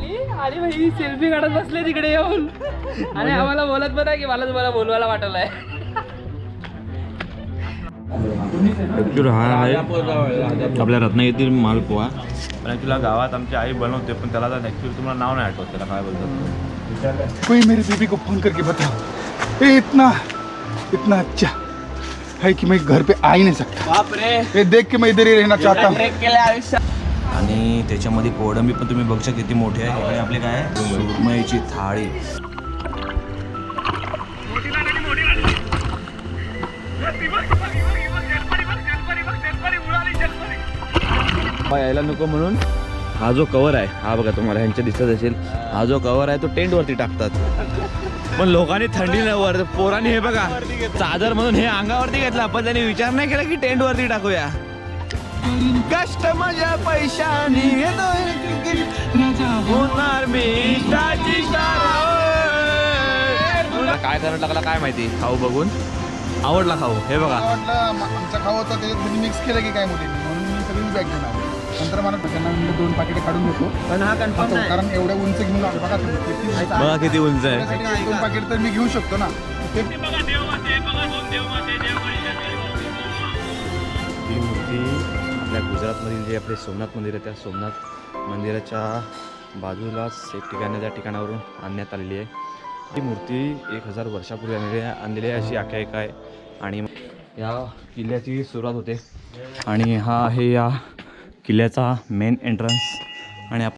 आली. आणि ही सेल्फी काढत बसले तिकडे येऊन. आणि आम्हाला बोलत पण आहे की मला तुम्हाला बोलवायला वाटवलंय ॲक्च्युली हा आहे. आपल्या रत्नागिरीतील मालपोहा पण ॲक्च्युली गावात आमची आई बनवते पण त्याला ॲक्च्युली तुम्हाला नाव नाही आठवत त्याला काय बोलतात कोई मेरी बीबी को फोन करके बताओ. ये इतना इतना अच्छा है कि मैं घर पे आ ही नहीं सकता। बापरे ये देख के मैं इधर ही रहना चाहता हूँ। आणि त्याच्यामध्ये कोडंबी पण तुम्ही बघशा किती मोठी आहे. आणि आपले काय सुरमईची थाळी. यायला नको म्हणून. हा जो कवर आहे हा बघा तुम्हाला ह्यांच्या दिसत असेल. हा जो कवर आहे तो टेंट वरती टाकतात. पण लोकांनी थंडी नाही वर पोरांनी हे बघा चादर म्हणून हे अंगावरती घेतला. पण त्यांनी विचार नाही केला की टेंट वरती टाकूया. कष्ट माझ्या पैशानी होणार मी काय करायला लागला काय माहिती? खाऊ बघून? आवडला खाऊ हे बघा. आमचा खाऊ होता त्याच्यात मिक्स केलं की काय मुलींनी? म्हणून मी सगळी बॅग घेऊन आलो. नंतर मला त्यांना दोन पाकिटे काढून घेतो पण हा कन्फर्म कारण एवढ्या उंच घेऊन आलो. बघा तुम्ही, किती उंच आहे. बघा किती उंच आहे. त्यासाठी एक दोन पाकिट तर मी घेऊ शकतो ना. ते मूर्ती आपल्या गुजरातमधील जे आपले सोमनाथ मंदिर आहे त्या सोमनाथ मंदिराच्या बाजूलाच एक ठिकाणी त्या ठिकाणावरून आणण्यात आलेली आहे. ही मूर्ती एक हजार वर्षापूर्वी आणलेली आहे आणलेली आहे अशी आख्यायिका आहे. आणि या किल्ल्याची सुरुवात होते. आणि हा आहे या किल्ल्याचा मेन एंट्रन्स आणि आप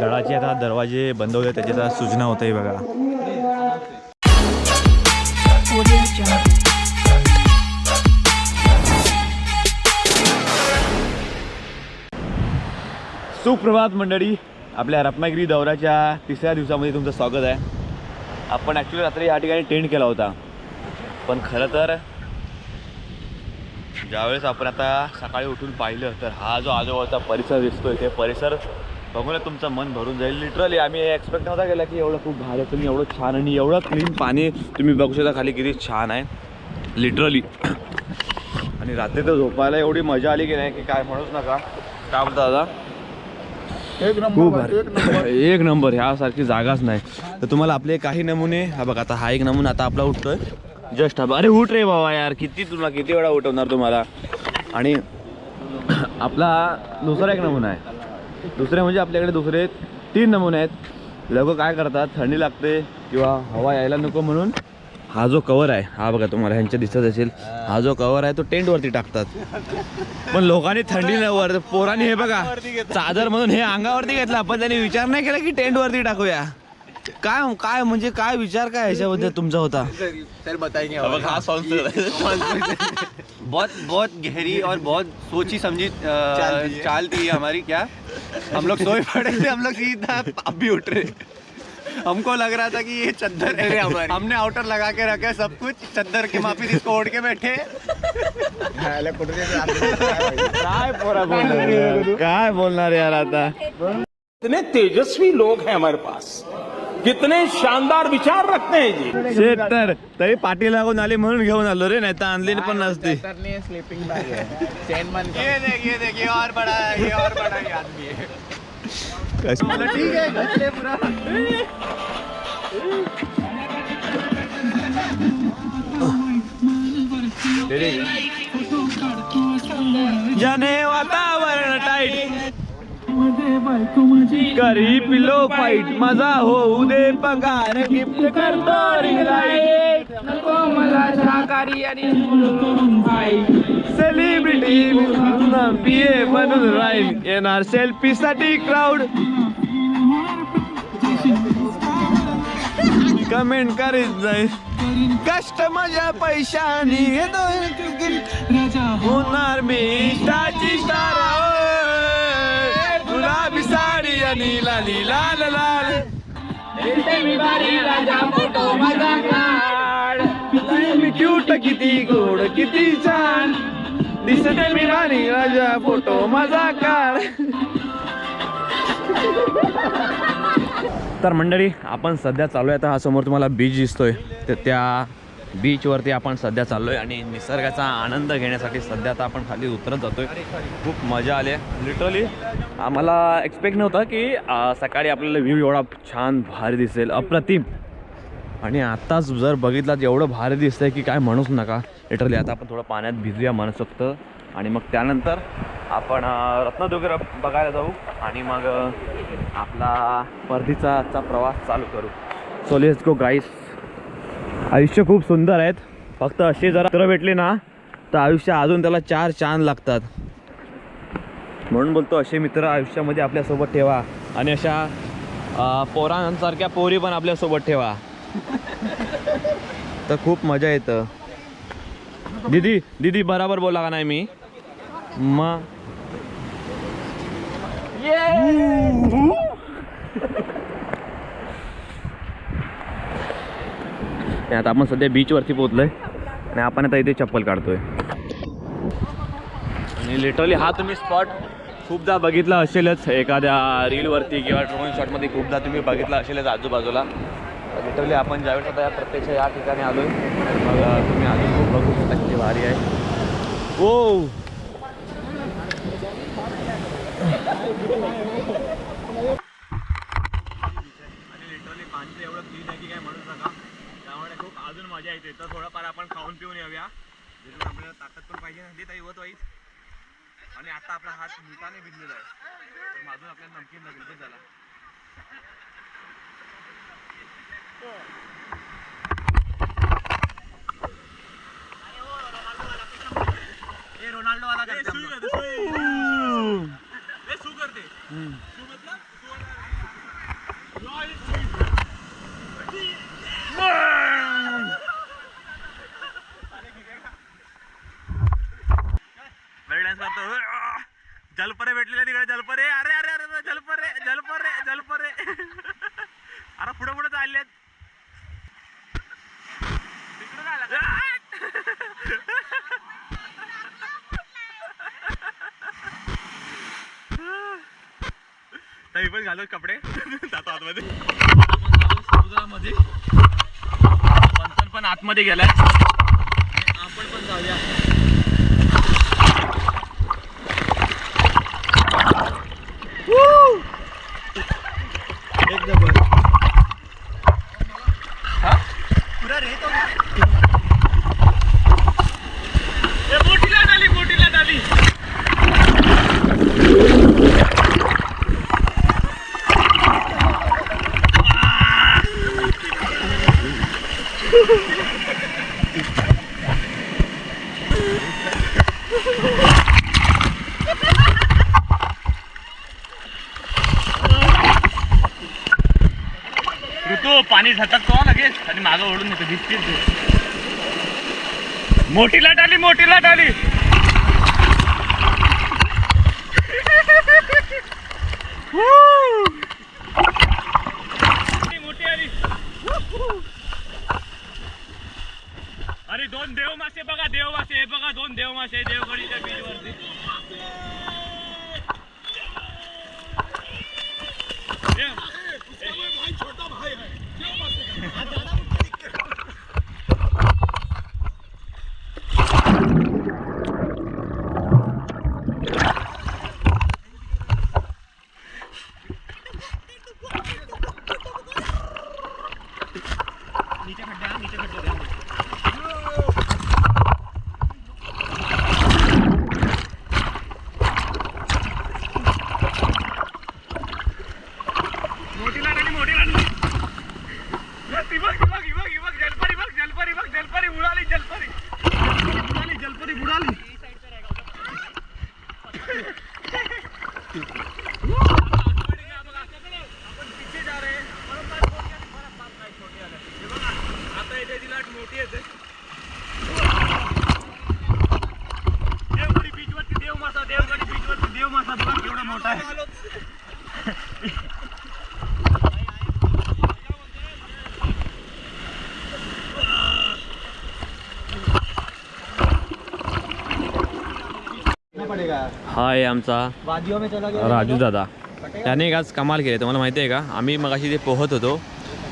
गडाचे आता दरवाजे बंद होते त्याची आता सूचना होत आहे बघा. सुप्रभात मंडळी. आपल्या रत्नागिरी दौऱ्याच्या तिसऱ्या दिवसामध्ये तुमचं स्वागत आहे. आपण ॲक्च्युली रात्री या ठिकाणी टेंट केला होता. पण खरं तर ज्यावेळेस आपण आता सकाळी उठून पाहिलं तर हा जो आजोबाचा परिसर दिसतोय ते परिसर बघून तुमचं मन भरून जाईल. लिटरली आम्ही एक्सपेक्ट नव्हता केला की एवढं खूप भारी तुम्ही एवढं छान आणि एवढं क्लीन पाणी तुम्ही बघू शकता खाली किती छान आहे. लिटरली आणि रात्री तर झोपायला एवढी मजा आली की नाही की काय म्हणूच नका. काय बोलता दादा. एक खूप नंबर भारी. एक नंबर. एक नंबर ह्यासारखी जागाच नाही. तर तुम्हाला आपले काही नमुने हा बघा आता हा एक नमुना आता आपला उठतोय. जस्ट हा अरे उठ रे बाबा यार किती तुला किती वेळा उठवणार तुम्हाला? आणि आपला दुसरा एक नमुना आहे. दुसरे म्हणजे आपल्याकडे दुसरे तीन नमुने आहेत. लोक काय करतात? थंडी लागते किंवा हवा यायला नको म्हणून हा जो कवर आहे हा बघा तुम्हाला ह्यांच्या दिसत असेल. हा जो कवर आहे तो टेंटवरती टाकतात. पण लोकांनी थंडी नाही वर पोरांनी हे बघा चादर म्हणून हे अंगावरती घेतला. पण त्यांनी विचार नाही केला की टेंट वरती टाकूया. काय काय म्हणजे काय विचार काय ह्याच्याबद्दल तुमचा होता? बहुत बहुत गहरी और बहुत सोची समझी चाल थी हमारी क्या? हम लोग सोए पड़े थे हम लोग सीधा अब भी उठ रहे। हमको लग रहा था कि ये चद्दर है हमने आउटर लगा के रखा है सब कुछ चद्दर के माफ़ी इसको ओढ़ के बैठे काय बोलणार काय बोलणार यार? आता? कितने तेजस्वी लोग हैं हमारे पास। कितने शानदार विचार रखते हैं जी। शेत तर तरी पाठी लागून आली म्हणून घेऊन आलो रे नाही तर आणली पण नसती स्लीपिंग बॅग चेन मन ये देख ये देख ये और बड़ा है ये और बड़ा ये आदमी है। ठीक आहे पुरा जने वातावरण टाईट करी पिलो फाईट माझा होऊ दे पगार गिफ्ट करतो रिंग लाइट नको मला शाकाहारी आणि सेलिब्रिटी पीए म्हणून राहील. येणार सेल्फी साठी क्राऊड कमेंट करीत जाईल. कष्ट माझ्या पैशानी होणार. मी स्टारची स्टार गुलाबी साडी आणि लाली लाल लाल. फोटो माझा काढ क्यूट किती गोड किती दिसते मी राणी राजा फोटो माझा काढ. तर मंडळी आपण सध्या चालू आहे आता हा समोर तुम्हाला बीच दिसतोय. तर त्या बीचवरती आपण सध्या चाललो आहे आणि निसर्गाचा आनंद घेण्यासाठी सध्या आता आपण खाली उतरत जातो आहे खूप मजा आली आहे. लिटरली आम्हाला एक्सपेक्ट नव्हतं की सकाळी आपल्याला व्ह्यू एवढा छान भारी दिसेल. अप्रतिम. आणि आत्ताच जर बघितलं तर एवढं भारी दिसतंय की काय म्हणूच नका. लिटरली आता आपण थोडं पाण्यात भिजूया मनसोक्त. आणि मग त्यानंतर आपण रत्नदुर्ग बघायला जाऊ आणि मग आपला परतीचा आजचा प्रवास चालू करू. सो लेट्स गो गाईस आयुष्य खूप सुंदर आहेत. फक्त असे जर मित्र भेटले ना तर आयुष्य अजून त्याला चार चांद लागतात. म्हणून बोलतो असे मित्र आयुष्यामध्ये आपल्यासोबत ठेवा. आणि अशा पोरांसारख्या पोरी पण आपल्यासोबत ठेवा. तर खूप मजा येतं. दीदी दीदी बराबर बोला का नाही मी? मग आता आपण सध्या बीचवरती पोहोचलोय आणि आपण आता इथे चप्पल काढतोय. आणि लिटरली हा तुम्ही स्पॉट खूपदा बघितला असेलच. एखाद्या रीलवरती किंवा ड्रोन शॉटमध्ये खूपदा तुम्ही बघितला असेलच आजूबाजूला. लिटरली आपण ज्यावेळेस आता या प्रत्यक्ष या ठिकाणी आलोय मग तुम्ही खूप बघू शकता किती भारी आहे ओ आणि लिटरली पाणी एवढं क्लीन आहे की काय म्हणू नका त्यामुळे खूप अजून मजा येते. तर थोडंफार आपण खाऊन पिऊन येऊया. जेणेकरून आपल्याला ताकद पण पाहिजे ना देता येवत वाईट आणि आता आपला हात मिठाने भिजलेला आहे. तर माझून आपल्याला नमकीन लागेल बस झाला रोनाल्डो वाला करते डान्स करतो. जलपरे भेटलेले तिकडे जलपरे. अरे अरे अरे अरे, जलपरे जलपरे जलपरे. अरे पुढे पुढे चाललेत. तिकडे काय तरी पण घालो कपडे. जातो आतमध्ये. समुद्रामध्ये. पण आतमध्ये गेलाय. आपण पण जाऊया एक नंबर पुरा रेत मोठीला डाली मोठीला डाली ऋतू पाणी झटकतो हा मागं ओढून येतो दिसतील तू. मोठी लाट आली मोठी लाट आली. मोठी आली अरे दोन देव मासे बघा देव मासे हे बघा दोन देव मासे देवगडीच्या बीच वरती मोठी लाट आली मोठी लाट आली ती बघ ही बघ ही बघ ही बघ जलपरी बघ जलपरी बघ जलपरी उडाली जलपरी जलपरी बुडाली जलपरी बुडाली आता येते ती लाट मोठी येते देवगडी बीच वरती देव मासा देवगडी बीच वरती देव मासा बघा केवढा मोठा आहे हा आहे आमचा राजू दादा. त्याने एक आज कमाल केली तुम्हाला माहिती आहे का? आम्ही मगाशी ते पोहत होतो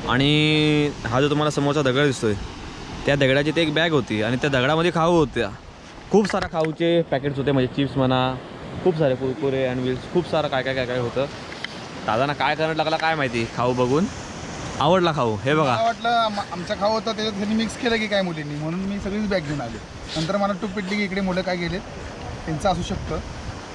आणि हा जो तुम्हाला समोरचा दगड दिसतोय त्या दगडाची ती एक बॅग होती आणि त्या दगडामध्ये खाऊ होत्या. खूप सारा खाऊचे पॅकेट्स होते म्हणजे चिप्स म्हणा खूप सारे कुरकुरे अँड विल्स खूप सारं काय काय काय काय होतं. दादांना काय करायला लागला काय माहिती? खाऊ बघून. आवडला खाऊ. हे बघा. वाटलं आमचा खाऊ होता त्याच्यात त्यांनी मिक्स केलं की काय मुलींनी? म्हणून मी सगळीच बॅग घेऊन आले. नंतर मला टूप पेटली की इकडे मुलं काय गेले त्यांचं असू शकतं.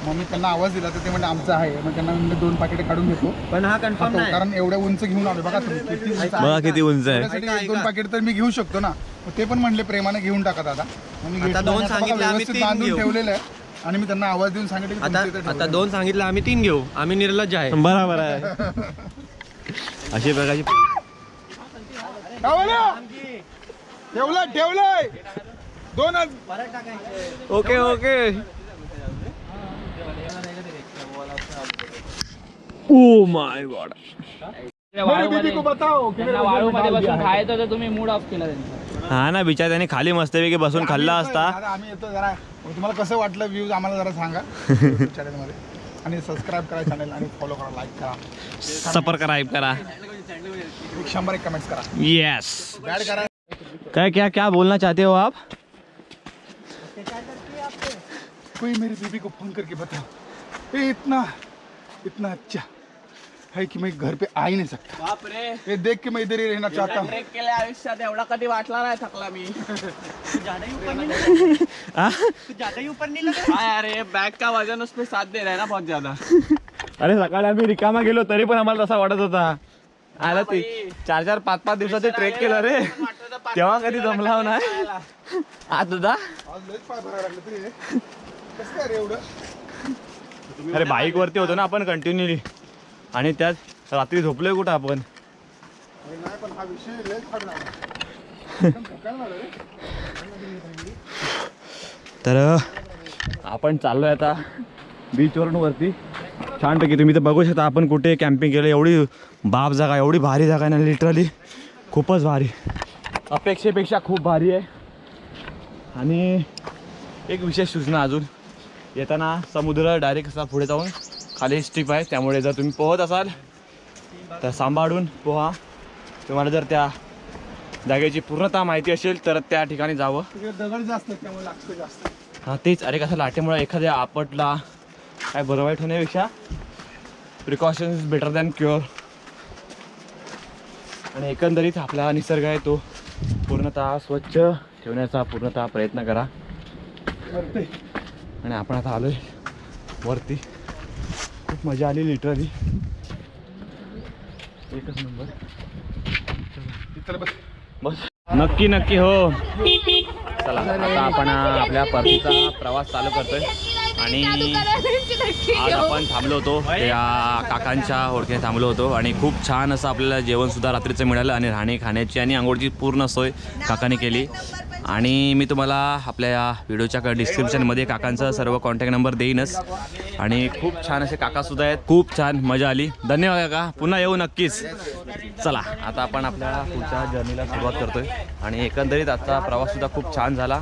मग मी त्यांना आवाज दिला तर ते म्हणजे आमचं आहे. मग त्यांना म्हणलं दोन पाकिटे काढून घेतो. पण हा कन्फर्म. नाही. कारण एवढ्या उंच घेऊन आलो बघा तुम्ही किती उंच आहे. बघा किती उंच आहे. त्यासाठी एक दोन पाकिट तर मी घेऊ शकतो ना. मग ते पण म्हणले प्रेमाने घेऊन टाका दादा. मग मी घेतलं. दोन आणि आता बघा सांगितलं, आम्ही व्यवस्थित तीन बांधून घेऊ. ठेवलेलं आहे. आणि मी त्यांना आवाज देऊन सांगितलं की आता तुमच्या इथे आता. दोन सांगितलं आम्ही तीन घेऊ. आम्ही निर्लज्ज आहे. बरोबर आहे. अशी प्रकारची ठेवलं ठेवलं ठेवलंय! दोनच okay okay. Oh my god Mary को बताओ कि मेरे वाळू मध्ये बंधन बसून में खायचं तर तुम्ही मूड ऑफ़ केला हा ना बिचार त्याने खाली मस्तपैकी बसून खाल्ला आम्ही असता। आम्ही येतो जरा तुम्हाला कसं वाटलं व्ह्यूज आम्हाला जरा सांगा. चॅनलमध्ये आणि सबस्क्राईब करा चॅनल आणि फॉलो करा लाईक करा. सफ़र करा. करा एक शंभर एक कमेंट्स करा. येस करा. काय क्या क्या बोलना चाहते हो आप? कोई मेरी बीबी को फ़ोन करके बताओ. इतना इतना अच्छा है कि मैं घर पे आ ही नहीं सकता। बापरे। ये देख के मैं इधर ही रहना चाहता हूँ। ट्रेक केल्या आयुष्यात एवढा कधी वाटला नाही थकला मी। आ? काय अरे बैग का वजन उसमें साथ दे रहा है ना बहुत ज्यादा। अरे सकाळी आम्ही रिकामा गेलो तरी पण आम्हाला तसा वाटत होता. आला ती. चार चार पाच पाच दिवसाचे ट्रेक केलं रे. तेव्हा कधी जमला नाही आता दादा? आज हे. रे एवढं? अरे बाईक वरती होतो ना. आपण कंटिन्युअली आणि त्यात रात्री झोपलोय कुठं आपण. तर आपण चाललोय आता बीचवरून वरती. छानपैकी तुम्ही तर बघू शकता आपण कुठे कॅम्पिंग केलं एवढी बाप जागा एवढी भारी जागा आहे ना लिटरली खूपच भारी. अपेक्षेपेक्षा खूप भारी आहे. आणि एक विशेष सूचना अजून. येताना समुद्र डायरेक्ट असा पुढे जाऊन खाली स्ट्रीप आहे. त्यामुळे जर तुम्ही पोहत असाल तर सांभाळून पोहा. तुम्हाला जर त्या जागेची पूर्णतः माहिती असेल तर त्या ठिकाणी जावं. दगड जास्त आहेत, त्यामुळे लागतं जास्त. हां तेच. अरे कसं लाटेमुळे एखाद्या आपटला काय बरं वाईट होण्यापेक्षा प्रिकॉशन्स बेटर दॅन क्युअर आणि एकंदरीत आपला निसर्ग आहे तो पूर्णतः स्वच्छ ठेवण्याचा पूर्णतः प्रयत्न करा. आणि आपण आता आलो आहे वरती. खूप मजा आली लिटरली एकच नंबर तिथलं बस. बस. नक्की नक्की हो. चला आता आपण आपल्या परतीचा प्रवास चालू करतोय. आणि आज आपण थांबलो होतो. त्या काकांच्या ओळखीने थांबलो होतो. आणि खूप छान असं आपल्याला जेवणसुद्धा रात्रीचं मिळालं आणि राहणे खाण्याची आणि आंघोळची पूर्ण सोय काकाने केली. आणि मी तुम्हाला आपल्या या व्हिडिओच्या डिस्क्रिप्शनमध्ये काकांचा सर्व कॉन्टॅक्ट नंबर देईनच. आणि खूप छान असे काकासुद्धा आहेत. खूप छान मजा आली. धन्यवाद काका. पुन्हा येऊ नक्कीच. चला आता आपण आपल्या पुढच्या जर्नीला सुरुवात करतोय. आणि एकंदरीत आजचा प्रवाससुद्धा खूप छान झाला.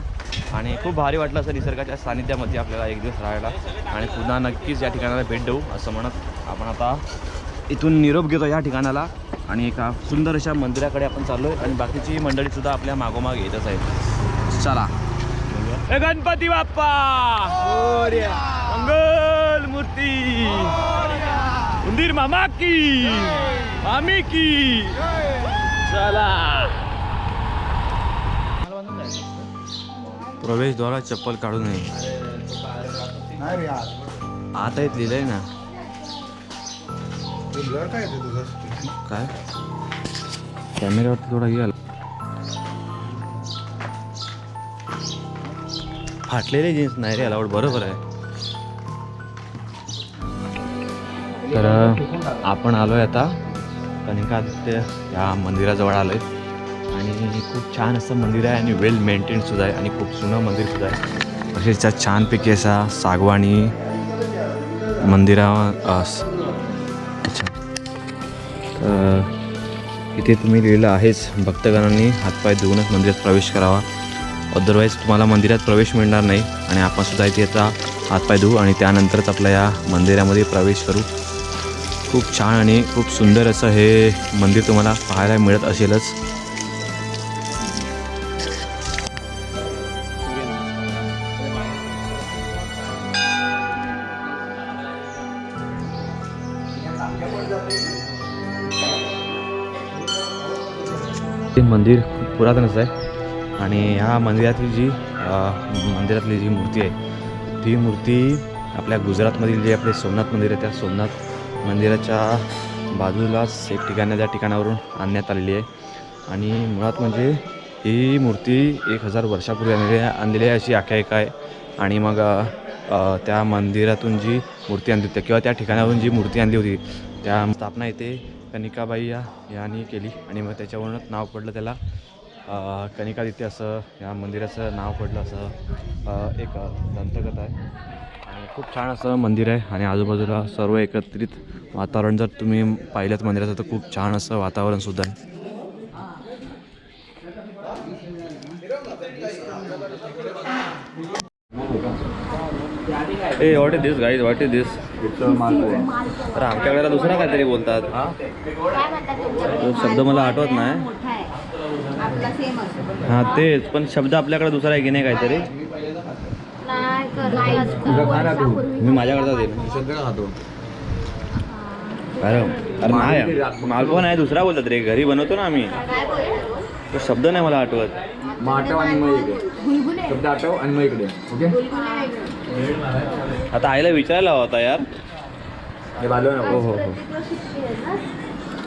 आणि खूप भारी वाटलं असं निसर्गाच्या सानिध्यामध्ये आपल्याला एक दिवस राहायला. आणि पुन्हा नक्कीच या ठिकाणाला भेट देऊ असं म्हणत आपण आता इथून निरोप घेतो या ठिकाणाला. आणि एका सुंदर अशा मंदिराकडे आपण चाललो आहे आणि बाकीची मंडळीसुद्धा आपल्या मागोमाग येतच आहे चला. गणपती बाप्पा! मंगल मूर्ती! उंदीर मामा की! मामी की! चला! प्रवेशद्वारात चप्पल काढू नये. नाही रे यार आता येत लिहिलंय ना. काय येते तुझं? काय? कॅमेऱ्यावरती थोडा हे आला. फाटलेले जीन्स नाही रे अलाउड बरोबर आहे. तर आपण आलोय आता कनिकादित्य या मंदिराजवळ आलोय. आणि खूप छान असं मंदिर आहे आणि वेल मेंटेन सुद्धा आहे आणि खूप जुनं मंदिर सुद्धा आहे. असेच छानपैकी असा सागवानी मंदिरा इथे तुम्ही लिहिलं आहेच भक्तगणांनी हातपाय धुवूनच मंदिरात प्रवेश करावा. अदरवाईज तुम्हाला मंदिरात प्रवेश मिळणार नाही आणि आपण सुद्धा इथे आता हातपाय धुवू आणि त्यानंतरच आपल्या या मंदिरामध्ये प्रवेश करू. खूप छान आणि खूप सुंदर असं हे मंदिर तुम्हाला पाहायला मिळत असेलच. मंदिर खूप पुरातनच आहे. आणि ह्या मंदिरातली जी मंदिरातली जी मूर्ती आहे ती मूर्ती आपल्या गुजरातमधील जे आपले सोमनाथ मंदिर आहे त्या सोमनाथ मंदिराच्या बाजूलाच एक ठिकाणी त्या ठिकाणावरून आणण्यात आलेली आहे. आणि मुळात म्हणजे ही मूर्ती एक हजार वर्षापूर्वी आणलेली आहे आणलेली आहे अशी आख्यायिका आहे. आणि मग त्या मंदिरातून जी मूर्ती आणली होती किंवा त्या ठिकाणावरून जी मूर्ती आणली होती त्या स्थापना इथे कनिकाबाई या यांनी केली. आणि मग त्याच्यावरूनच नाव पडलं त्याला. कनिकादित्य असं या मंदिराचं नाव पडलं असं एक दंतकथा आहे. आणि खूप छान असं मंदिर आहे. आणि आजूबाजूला सर्व एकत्रित वातावरण जर तुम्ही पाहिलं मंदिराचं तर खूप छान असं वातावरणसुद्धा आहे. ए what is this guys What is this. तर आमच्याकडे दुसरा काहीतरी बोलतात. काय म्हणतात तुमच्याकडे? तो शब्द मला आठवत नाही. मोठा आहे. आपला सेम असतो. हां तेच. पण शब्द आपल्याकडे दुसरा आहे की नाही काहीतरी? नाही करत वर्षापूर्वी मी माझ्याकडचा देईल. अरे अरे नाही. मालपोहा नाही दुसरा बोलतात रे. घरी बनवतो ना आम्ही. तो शब्द नाही मला आठवत. गुलगुले शब्द आठव आणि मग इकडे ओके. आता आईला विचारायला होता यार. हे हो हो.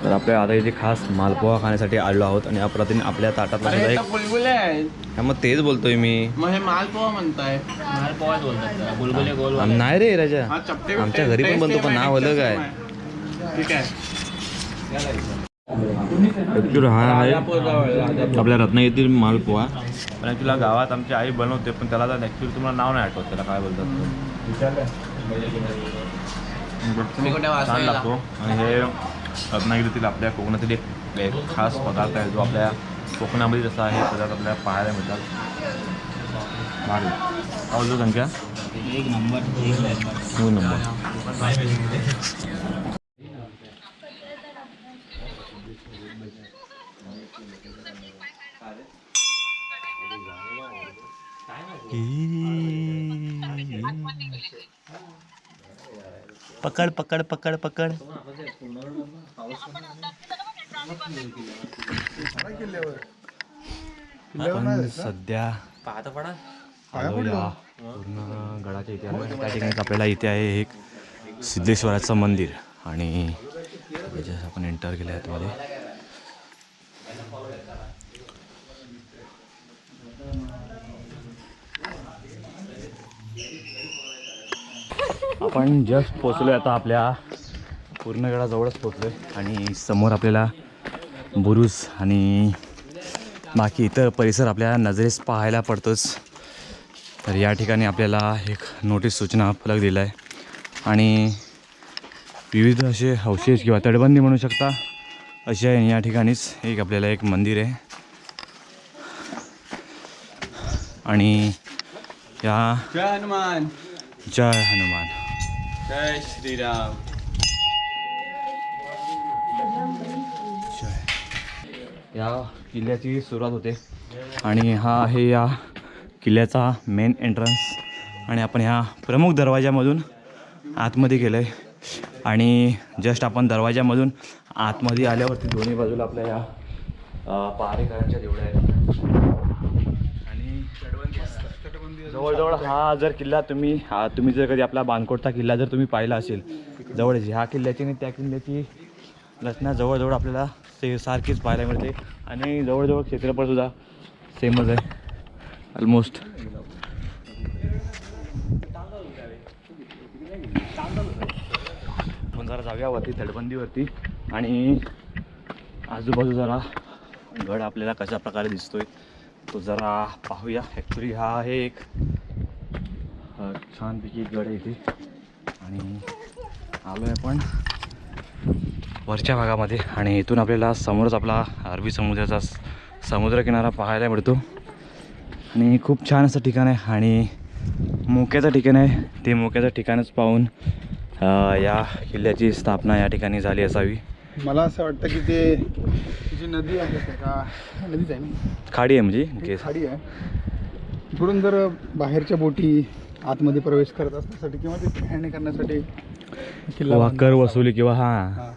तर आपल्या आता इथे खास मालपोहा खाण्यासाठी आलो आहोत आणि अप्रतिम आपल्या ताटातला सुद्धा एक बुलबुले आहे हा, मग तेच बोलतोय मी. मग हे मालपोहा म्हणताय. बुलबुले गोल आम- नाही रे राजा. हा चपटे आमच्या घरी पण बनतो पण नाव अलग आहे? ठीक आहे. ॲक्च्युली हा आहे. आपल्या रत्नागिरीतील मालपोहा पण ॲक्च्युली गावात आमची आई बनवते पण त्याला तर ॲक्च्युली तुम्हाला नाव नाही आठवत त्याला काय बोलतात. छान लागतो. आणि हे रत्नागिरीतील आपल्या कोकणातील एक एक खास पदार्थ आहे जो आपल्या कोकणामध्ये जसा आहे पदार्थ आपल्याला पाहायला मिळतात. भारी. काय बोलतो संख्या? एक नंबर नंबर. पकड पकड पकड पकड. आपण सध्या आलो या पूर्ण गडाच्या इथे. त्या ठिकाणी आपल्याला इथे आहे एक सिद्धेश्वराचं मंदिर. आणि त्याच्यात आपण एंटर केले आतमध्ये आपण जस्ट पोचलो आता आपल्या पूर्णगडाजवळच पोचलो आणि समोर आपल्याला बुरुज आणि बाकी इतर परिसर आपल्या नजरेस पाहायला पडतोच. तर या ठिकाणी आपल्याला एक नोटीस सूचना फलक दिला आहे आणि विविध असे अवशेष किंवा तटबंदी म्हणू शकता असे आहे. या ठिकाणीच एक आपल्याला एक मंदिर आहे. आणि या जय हनुमान. जय हनुमान. जय श्रीराम. या किल्ल्याची सुरुवात होते. आणि हा आहे या किल्ल्याचा मेन एंट्रन्स आणि आपण ह्या प्रमुख दरवाजामधून आतमध्ये गेलो आहे आणि जस्ट आपण दरवाजामधून आतमध्ये आल्यावरती दोन्ही बाजूला आपल्या या अ, पहारेकरांच्या देवळ्या आहेत आणि जवळजवळ हा जर किल्ला तुम्ही हा तुम्ही जर कधी आपला बाणकोटचा किल्ला जर तुम्ही पाहिला असेल जवळच ह्या किल्ल्याची आणि त्या किल्ल्याची रचना जवळजवळ आपल्याला से सारखीच पाहायला मिळते. आणि जवळजवळ क्षेत्रफळसुद्धा सेमच आहे. ऑलमोस्ट आपण जरा जाऊया वरती तटबंदीवरती आणि आजूबाजू जरा गड आपल्याला कशा प्रकारे दिसतोय. तो जरा पाहूया. ॲक्च्युली हा आहे एक छानपैकी गड आहे इथे आणि आलो आहे आपण वरच्या भागामध्ये. आणि इथून आपल्याला समोरच आपला अरबी समुद्राचा समुद्रकिनारा पाहायला मिळतो. आणि खूप छान असं ठिकाण आहे. आणि मोक्याचं ठिकाण आहे. ते मोक्याचं ठिकाणच पाहून या किल्ल्याची स्थापना या ठिकाणी झाली असावी. मला असं वाटतं की ते जी नदी आहे का? नदीच आहे ना? खाडी आहे म्हणजे ती केस खाडी आहे. इकडून जर बाहेरच्या बोटी आतमध्ये प्रवेश करत असण्यासाठी किंवा ते पाहणी करण्यासाठी किल्ला किंवा कर. वसुली किंवा हां. हा.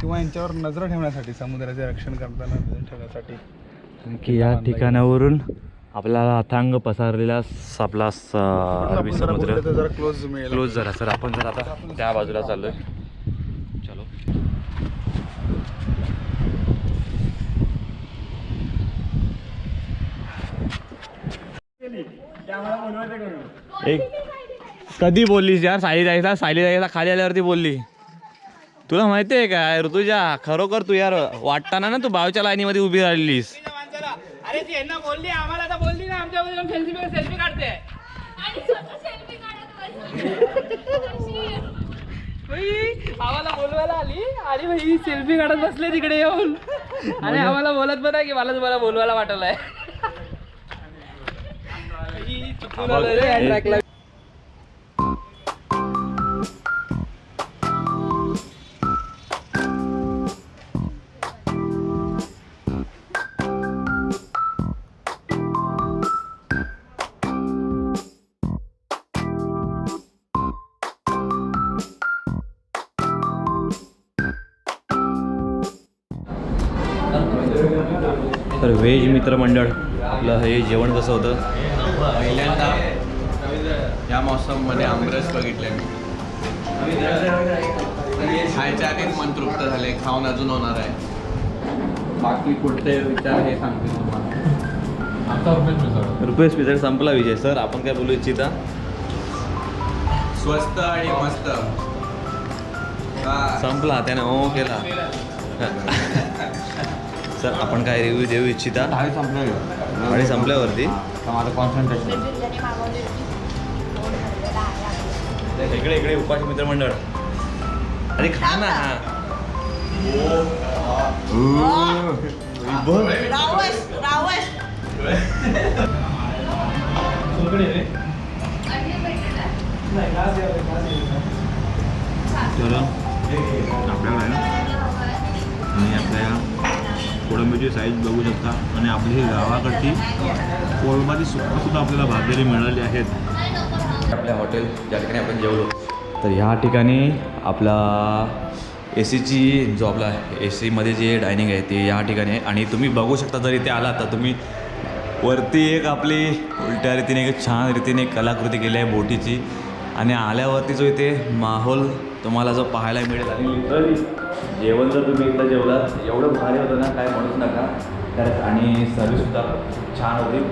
किंवा यांच्यावर नजर ठेवण्यासाठी समुद्राचे रक्षण करताना नजर ठेवण्यासाठी की या ठिकाणावरून आपल्याला अथांग पसरलेला स- आपला स- अरबी आपण जरा समुद्र. बोललं तर जरा क्लोज मिळेल. क्लोज झाला सर. आपण जर आता त्या बाजूला चाललोय. एक कधी बोललीस यार? सायली जायचा सायली जायचा खाली आल्यावरती बोलली. तुला माहिती आहे काय ऋतुजा? खरोखर तू यार वाटताना ना तू बावच्या लाईनीमध्ये उभी राहिलीस. आम्हाला बोलवायला आली. आणि भाई सेल्फी काढत बसले तिकडे येऊन. आणि आम्हाला बोलत पण आहे की मला तुम्हाला बोलवायला वाटलंय बाई, चुकून आलं रे या track ला. तर व्हेज मित्रमंडळ आपलं हे जेवण कसं होतं? पहिल्यांदा या मौसममध्ये आमरस बघितले मी. खायच्या आधीच मन तृप्त झाले खाऊन अजून होणार आहे. बाकी कुठले विचार हे सांगतील तुम्हाला. रुपेश पिझ्झा संपला विजय सर आपण काय बोलू इच्छिता? स्वस्त आणि मस्त. हा. संपला त्याने ओ केला. सर आपण काय रिव्ह्यू देऊ इच्छिता? आणि संपल्यावरती? भरलेला आहे? आपल्याला. इकडे इकडे उपाशी मित्रमंडळ. अरे खा ना. तर ना? आणि आपल्या कोळंबीची साईज बघू शकता. आणि आपली ही गावाकडची कोळंबाची सुद्धा आपल्याला भाजलेली मिळाली आहेत. आपल्या हॉटेल ज्या ठिकाणी आपण जेवलो. तर ह्या ठिकाणी आपला ए सीची जो आपला ए सीमध्ये जे डायनिंग आहे ते या ठिकाणी आहे. आणि तुम्ही बघू शकता जर इथे आलात तर तुम्ही वरती एक आपली उलट्या रीतीने एक छान रीतीने एक कलाकृती केली आहे बोटीची. आणि आल्यावरती जो इथे माहोल तुम्हाला जो पाहायला मिळेल. आणि लिटरली जेवण जर तुम्ही एकदा जेवला एवढं भारी होतं ना काय म्हणूच नका तर आणि सर्विससुद्धा छान होती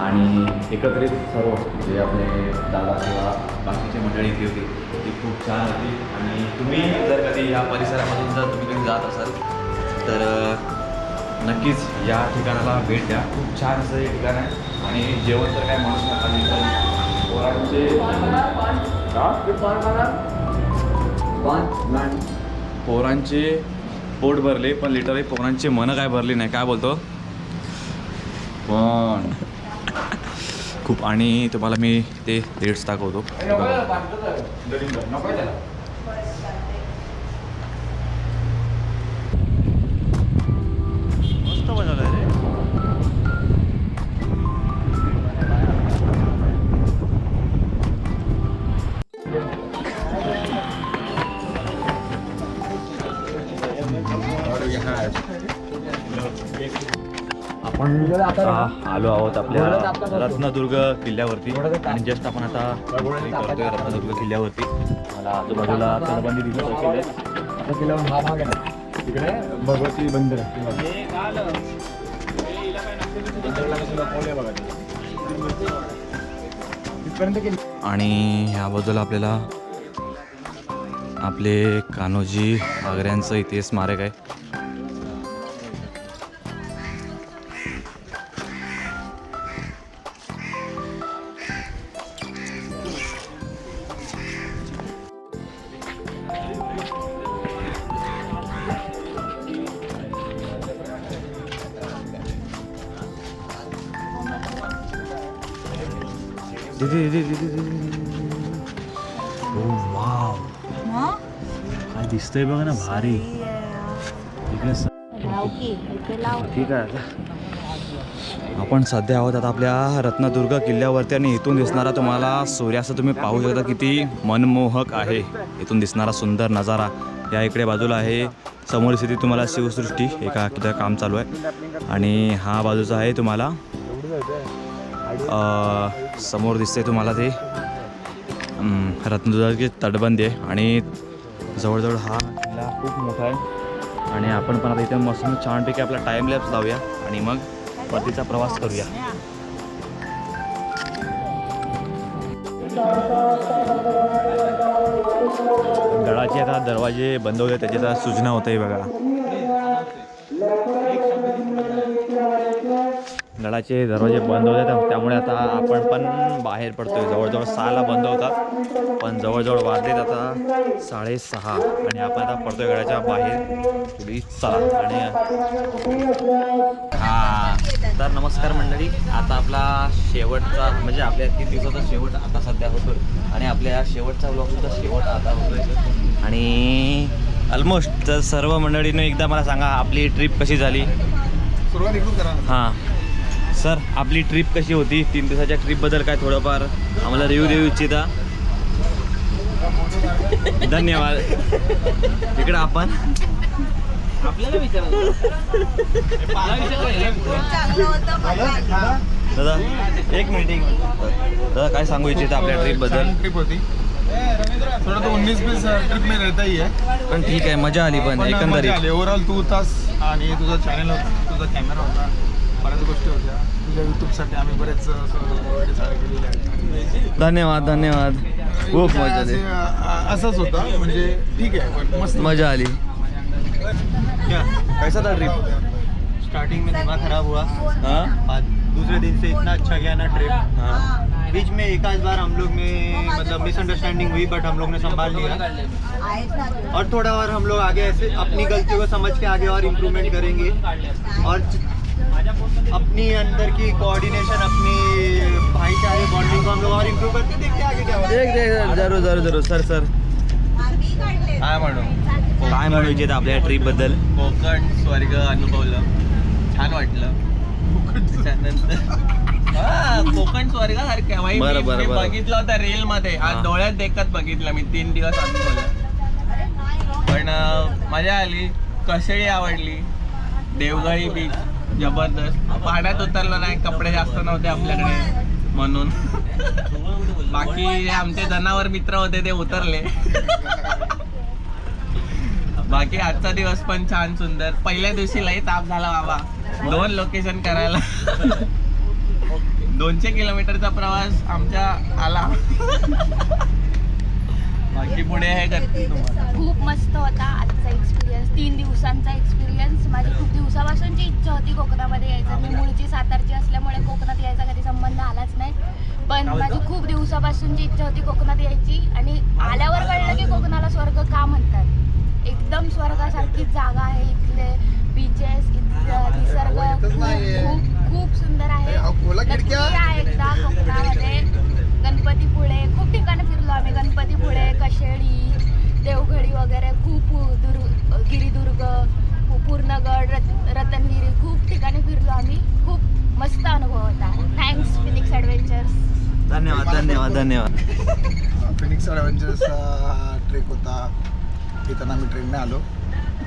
आणि एकत्रित सर्व जे आपले दादा किंवा बाकीचे मंडळी इथे होती ती खूप छान होती आणि तुम्ही जर कधी या परिसरामधून जर तुम्ही कधी जात असाल तर नक्कीच या ठिकाणाला भेट द्या खूप छान असं हे ठिकाण आहे आणि जेवण तर काय म्हणूच नका लिटरली पोरांचे पोरांचे पोट भरले पण लिटरली पोरांचे मनं काय भरली नाही. काय बोलतो? पण. खूप. आणि तुम्हाला मी ते रेट्स दाखवतो. आलो आहोत आपल्या रत्नदुर्ग किल्ल्यावरती. आणि जस्ट आपण आता करतोय रत्नदुर्ग किल्ल्यावरती. मला आजूबाजूला तटबंदी दिसत असेल आता केल्यावर हा भाग आहे तिकडे भगवती बंदर गेली. आणि ह्या बाजूला आपल्याला आपले कान्होजी आग्र्यांचं इथे स्मारक आहे. Oh wow. काय दिसतंय बघ ना भारी. ठीक आहे आपण सध्या आहोत आता आपल्या रत्नदुर्ग किल्ल्यावरती आणि इथून दिसणारा तुम्हाला सूर्यास्त तुम्ही पाहू शकता किती मनमोहक आहे. इथून दिसणारा सुंदर नजारा या इकडे बाजूला आहे. समोर स्थिती तुम्हाला शिवसृष्टी एका तिथं काम चालू आहे. आणि हा बाजूचा आहे तुम्हाला समोर दिसते तुम्हाला ते. रत्नदुर्गाचे रत्नदुर्गाची तटबंदी आहे आणि जवळजवळ हा किल्ला खूप मोठा आहे. आणि आपण पण आता इथे मस्त छानपैकी आपला टाईम लॅप्स लावूया आणि मग परतीचा प्रवास करूया. गडाचे आता दरवाजे बंद होते त्याची आता सूचना होते बघा. गडाचे दरवाजे बंद होते त्या- त्यामुळे आता आपण पण बाहेर पडतोय. जवळजवळ सहाला बंद होतात पण जवळजवळ वाजलेत आता साडेसहा आणि आपण आता पडतोय गडाच्या बाहेर. पुढे चला आणि हा तर नमस्कार मंडळी. आता आपला शेवटचा म्हणजे आपल्या तीन दिवसाचा शेवट आता सध्या होतोय आणि आपल्या शेवटचा ब्लॉग सुद्धा शेवट आता होतोय. आणि ऑलमोस्ट तर सर्व मंडळीनं एकदा मला सांगा आपली ट्रिप कशी झाली. हां. सर आपली ट्रिप कशी होती? तीन दिवसाच्या ट्रिपबद्दल काय थोडंफार आम्हाला रिव्ह्यू देऊ इच्छिता? धन्यवाद. इकडं आपण. दादा एक मिनिट एक मिनिट दादा काय सांगू इच्छिता आपल्या ट्रिपबद्दल ट्रिप होती. थोड़ा तो उन्नीस बीस ट्रिप में रहता ही है पण ठीक आहे मजा आली पण एकंदरीत. ओव्हरऑल तू होतास आणि तुझा चॅनल होता तुझा कॅमेरा होता. बऱ्याच गोष्टी होत्या. तुझ्या यूट्यूबसाठी आम्ही बरेच केलेले आहेत. धन्यवाद धन्यवाद. खूप मज़ा आली. अ, अ, असंच होतं. म्हणजे ठीक आहे पण मस्त. मज़ा आली. कैसा था ट्रिप स्टार्टिंग में दिमाग खराब हुआ. हाँ? बाद दूसरे दिन से इतना अच्छा गया ना ट्रिप हाँ। बीच में एक आध बार हम लोग में मतलब मिसअंडरस्टैंडिंग हुई बट हम लोग ने संभाल लिया। और थोड़ा और हम लोग आगे ऐसे अपनी गलतियों को समझ के आगे और इम्प्रूवमेंट करेंगे। और अपनी अंदर की कोऑर्डिनेशन अपनी भाईचारे बॉन्डिंग को हम लोग और इम्प्रूव करते देखते आगे क्या होता है। देख देख जरूर जरूर जरूर सर सर। काय म्हणू? काय म्हणू इच्छिता आपल्या ट्रिपबद्दल कोकण स्वर्ग अनुभवलं. छान वाटलं. हा, कोकण स्वर्गासारखं आहे. बाई, बरं, मी- बरं, मी बरं. बघितलं होतं रील मध्ये हा. आज डोळ्यात देखत बघितलं मी तीन दिवस अनुभवलं. पण अं, मजा आली. कशेळी आवडली? देवगळी बीच जबरदस्त. पाण्यात उतरलो नाही कपडे जास्त नव्हते आपल्याकडे. म्हणून. बाकी जे आमचे जनावर मित्र होते ते उतरले. बाकी आजचा दिवस पण छान सुंदर. पहिल्या दिवशी लई ताप झाला बाबा. दोन लोकेशन करायला. दोनशे किलोमीटरचा प्रवास आमच्या आला. बाकी पुढे हे करते खूप मस्त होता आजचा एक्सपिरियन्स तीन दिवसांचा एक्सपिरियन्स माझी खूप दिवसापासूनची इच्छा होती कोकणामध्ये यायचं. मी मूळची सातारची असल्यामुळे कोकणात यायचा कधी संबंध आलाच नाही. पण माझी खूप दिवसापासूनची इच्छा होती कोकणात यायची आणि आल्यावर कळलं की कोकणाला स्वर्ग का म्हणतात? एकदम स्वर्गासारखीच जागा आहे इथले बीचेस निसर्ग येतच खूप. खूप खूप सुंदर आहे. या एकदा कोकणामध्ये. गणपतीपुळे खूप ठिकाणी फिरलो आम्ही. गणपतीपुळे कशेळी देवघडी वगैरे खूप दुर् गिरिदुर्ग पूर्णगड रत रतनगिरी खूप ठिकाणी फिरलो आम्ही. खूप मस्त अनुभव होता. थँक्स फिनिक्स ॲडव्हेंचर्स धन्यवाद धन्यवाद धन्यवाद. फिनिक्स ॲडव्हेंचर्सचा हा ट्रेक होता. येताना आम्ही ट्रेनने आलो.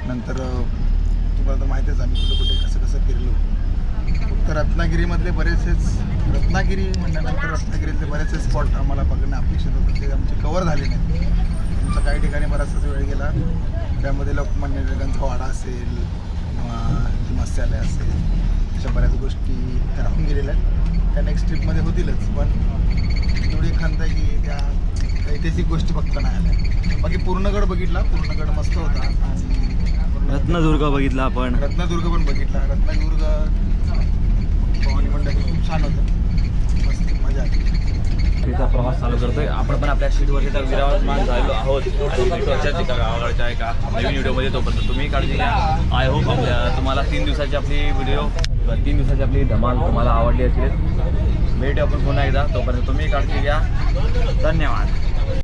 नंतर तुम्हाला तर माहितीच आम्ही कुठे कुठे कसं कसं फिरलो. फक्त रत्नागिरीमधले बरेचसेच रत्नागिरी म्हणल्यानंतर रत्नागिरीतले बरेचसे स्पॉट आम्हाला बघणं अपेक्षित होतं. ते आमचे कवर झाले नाही. आमचा काही ठिकाणी बराचसाच वेळ गेला त्यामध्ये लोकमान्य टिळकांचा असेल किंवा मत्स्यालय असेल अशा बऱ्याच गोष्टी राहून गेलेल्या आहेत. त्या नेक्स्ट ट्रिपमध्ये होतीलच पण एवढी खंत आहे की त्या ऐतिहासिक गोष्टी बघता नाही आल्या. बाकी पूर्णगड बघितला पूर्णगड मस्त होता. आणि रत्नदुर्ग बघितला आपण. रत्नदुर्ग पण बघितला. रत्नदुर्ग भवानी मंडळ खूप छान होतं. मस्त मजा आली. तिचा प्रवास चालू करतोय. आपण पण आपल्या शीटवर तर विराजमान झालेलो आहोत. आणि भेटू अशाच एका गावाकडच्या एका नवीन व्हिडिओमध्ये तोपर्यंत तुम्ही काळजी घ्या. आय होप आपल्या तुम्हाला तीन दिवसाची आपली व्हिडिओ तीन दिवसाची आपली धमाल तुम्हाला आवडली असेल. भेटू आपण पुन्हा एकदा. तोपर्यंत तुम्ही काळजी घ्या. धन्यवाद.